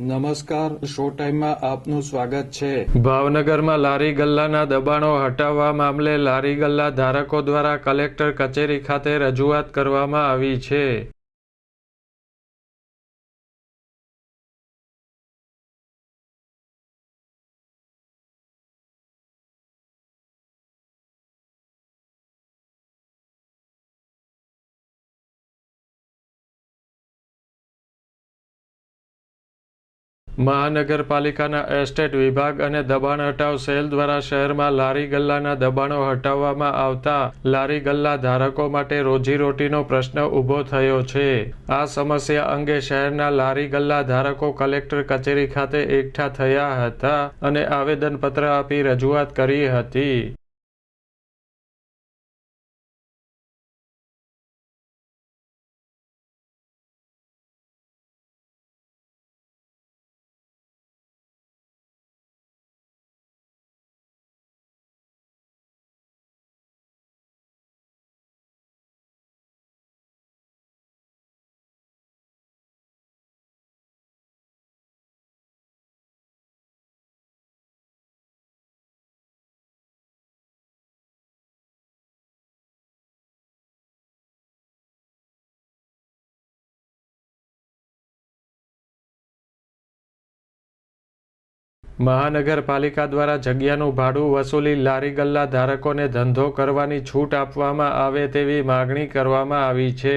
નમસ્કાર, શો ટાઈમમાં આપનું સ્વાગત છે. ભાવનગરમાં લારી ગલ્લાના દબાણો હટાવવા મામલે લારી ગલ્લા ધારકો દ્વારા કલેક્ટર કચેરી ખાતે રજૂઆત કરવામાં આવી છે. મહાનગરપાલિકાના એસ્ટેટ વિભાગ અને દબાણ હટાવ સેલ દ્વારા શહેરમાં લારી ગલ્લાના દબાણો હટાવવામાં આવતા લારી ગલ્લા ધારકો માટે રોજીરોટીનો પ્રશ્ન ઊભો થયો છે. આ સમસ્યા અંગે શહેરના લારી ગલ્લા ધારકો કલેક્ટર કચેરી ખાતે એકઠા થયા હતા અને આવેદનપત્ર આપી રજૂઆત કરી હતી. મહાનગરપાલિકા દ્વારા જગ્યાનું ભાડું વસૂલી લારી ગલ્લા ધારકોને ધંધો કરવાની છૂટ આપવામાં આવે તેવી માગણી કરવામાં આવી છે.